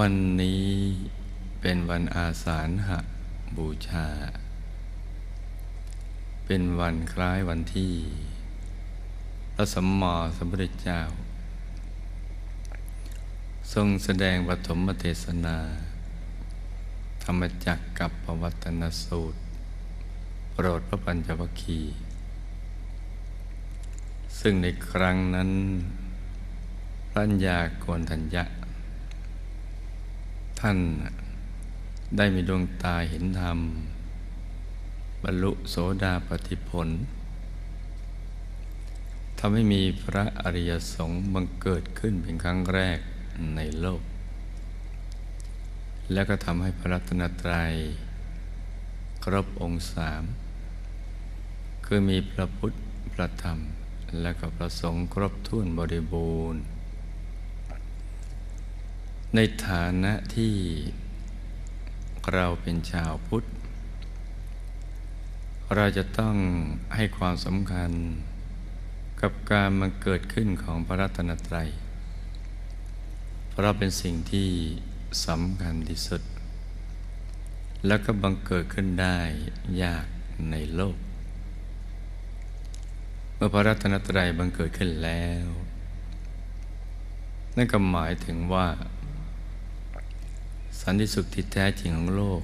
วันนี้เป็นวันอาสาฬหบูชา เป็นวันคล้ายวันที่ พระสัมมาสัมพุทธเจ้า ทรงแสดงปฐมเทศนา ธรรมจักกับปวัตนสูตร โปรดพระปัญจวัคคีย์ซึ่งในครั้งนั้นพระัญญาโกนทัญญะ ท่านได้มีดวงตาเห็นธรรม บรรลุโสดาปฏิผลทำให้มีพระอริยสงฆ์บังเกิดขึ้นเป็นครั้งแรกในโลก แล้วก็ทำให้พระรัตนตรัย ครบองค์สาม คือมีพระพุทธ พระธรรม และก็พระสงฆ์ครบถ้วนบริบูรณ์ ในฐานะที่เราเป็นชาวพุทธ เราจะต้องให้ความสำคัญกับการมันเกิดขึ้นของพระรัตนตรัย เพราะเป็นสิ่งที่สำคัญที่สุด แล้วก็บังเกิดขึ้นได้ยากในโลก เมื่อพระรัตนตรัยบังเกิดขึ้นแล้ว นั่นก็หมายถึงว่า สันติสุขที่แท้จริงของโลก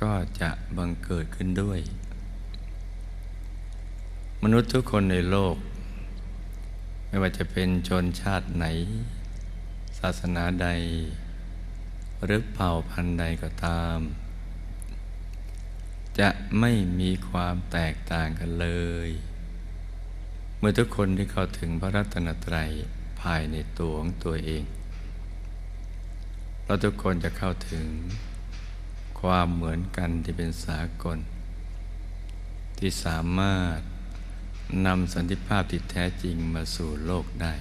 ก็จะบังเกิดขึ้นด้วย มนุษย์ทุกคนในโลก ไม่ว่าจะเป็นชนชาติไหน ศาสนาใด หรือเผ่าพันธุ์ใดก็ตาม จะไม่มีความแตกต่างกันเลย เมื่อทุกคนที่เข้าถึงพระรัตนตรัยภายในตัวของตัวเอง เราทุกคนจะเข้าถึงความเหมือนกันที่เป็นสากล ที่สามารถนำสันติภาพที่แท้จริงมาสู่โลกได้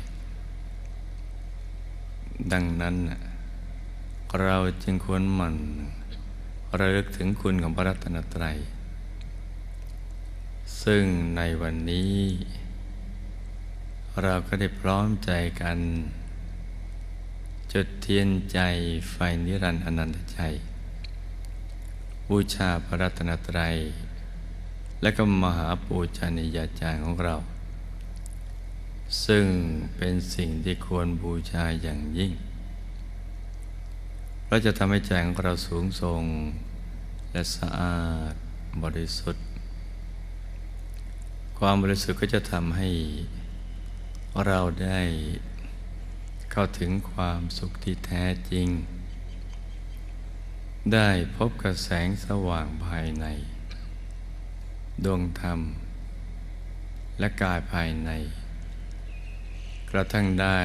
ดังนั้น เราจึงควรหมั่นระลึกถึงคุณของพระรัตนตรัย ซึ่งในวันนี้ เราก็ได้พร้อมใจกัน จุดเทียนใจไฟนิรันดร์อนันตใจบูชาพระรัตนตรัย และก็มหาปูชนียาจารย์ของเรา ซึ่งเป็นสิ่งที่ควรบูชาอย่างยิ่งเราจะทำให้ใจของเราสูงส่ง และสะอาดบริสุทธิ์ ความบริสุทธิ์ก็จะทำให้เราได้ เข้าถึงความสุขที่แท้จริง ได้พบกับแสงสว่างภายใน ดวงธรรม และกายภายใน กระทั่งได้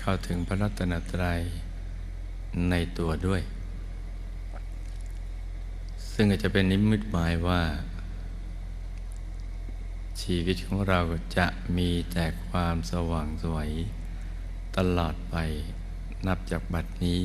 เข้าถึงพระรัตนตรัยในตัวด้วย ซึ่งอาจจะเป็นนิมิตหมายว่า ชีวิตของเราจะมีแต่ความสว่างสวย ตลอดไปนับจากบัดนี้